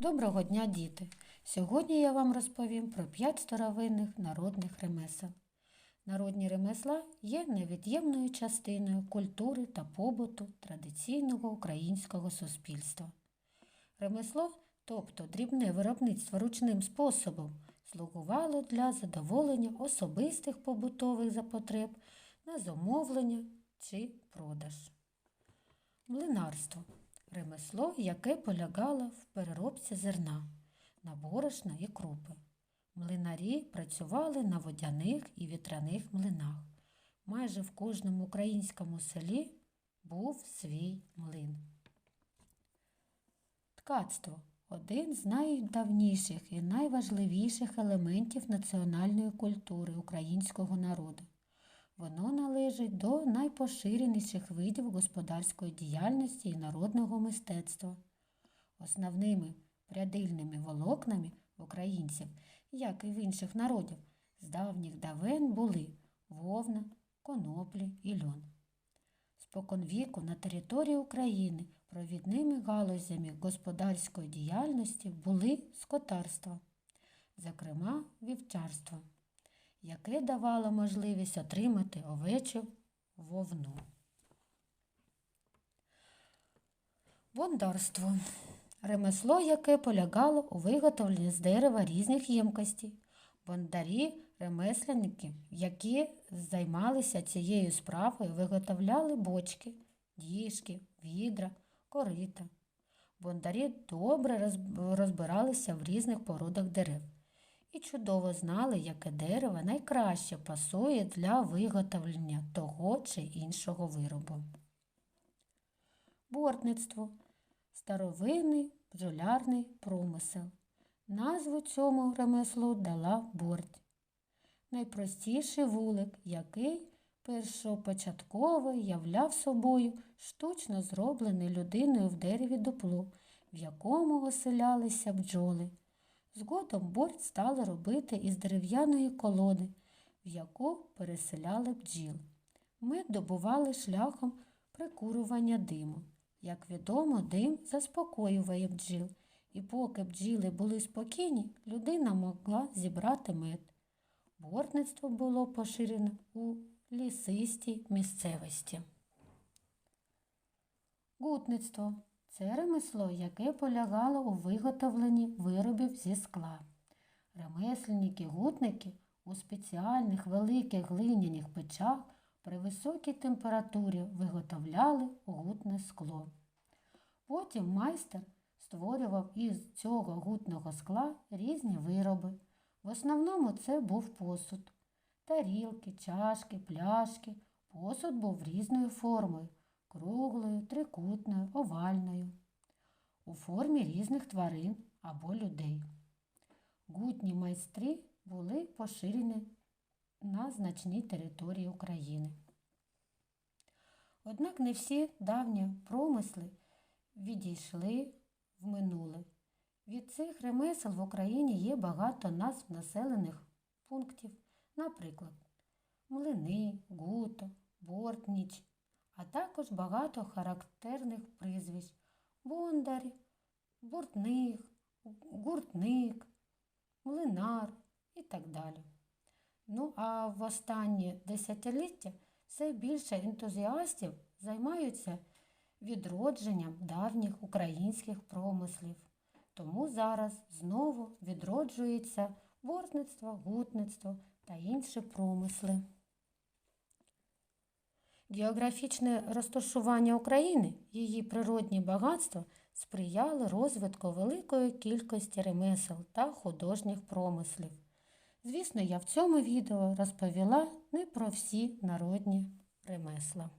Доброго дня, діти! Сьогодні я вам розповім про п'ять старовинних народних ремесел. Народні ремесла є невід'ємною частиною культури та побуту традиційного українського суспільства. Ремесло, тобто дрібне виробництво ручним способом, слугувало для задоволення особистих побутових запотреб на замовлення чи продаж. Млинарство ремесло, яке полягало в переробці зерна на борошна і крупи. Млинарі працювали на водяних і вітряних млинах. Майже в кожному українському селі був свій млин. Ткацтво один з найдавніших і найважливіших елементів національної культури українського народу. Воно належить до найпоширеніших видів господарської діяльності і народного мистецтва. Основними прядильними волокнами українців, як і в інших народів, з давніх давен були вовна, коноплі і льон. Споконвіку на території України провідними галузями господарської діяльності були скотарство, зокрема вівчарство яке давало можливість отримати овечу вовну. Бондарство ремесло, яке полягало у виготовленні з дерева різних ємкостей. Бондарі, ремесленники, які займалися цією справою, виготовляли бочки, діжки, відра, корита. Бондарі добре розбиралися в різних породах дерев і чудово знали, яке дерево найкраще пасує для виготовлення того чи іншого виробу. Бортництво старовинний бджолярний промисел. Назву цьому ремеслу дала борт. Найпростіший вулик, який першопочатково являв собою штучно зроблене людиною в дереві дупло, в якому оселялися бджоли. Згодом борт стали робити із дерев'яної колоди, в яку переселяли бджіл. Мед добували шляхом прикурування диму. Як відомо, дим заспокоює бджіл, і поки бджіли були спокійні, людина могла зібрати мед. Бортництво було поширене у лісистій місцевості. Гутництво це ремесло, яке полягало у виготовленні виробів зі скла. Ремесленники-гутники у спеціальних великих глиняних печах при високій температурі виготовляли гутне скло. Потім майстер створював із цього гутного скла різні вироби. В основному це був посуд. Тарілки, чашки, пляшки. Посуд був різною формою круглою, трикутною, овальною, у формі різних тварин або людей. Гутні майстри були поширені на значній території України. Однак не всі давні промисли відійшли в минуле. Від цих ремесел в Україні є багато назв населених пунктів, наприклад, млини, гуто, бортніч, а також багато характерних прізвищ бондар, буртник, гуртник, млинар і так далі. Ну, а в останні десятиліття все більше ентузіастів займаються відродженням давніх українських промислів. Тому зараз знову відроджується бортництво, гутництво та інші промисли. Географічне розташування України, її природні багатства сприяли розвитку великої кількості ремесел та художніх промислів. Звісно, я в цьому відео розповіла не про всі народні ремесла.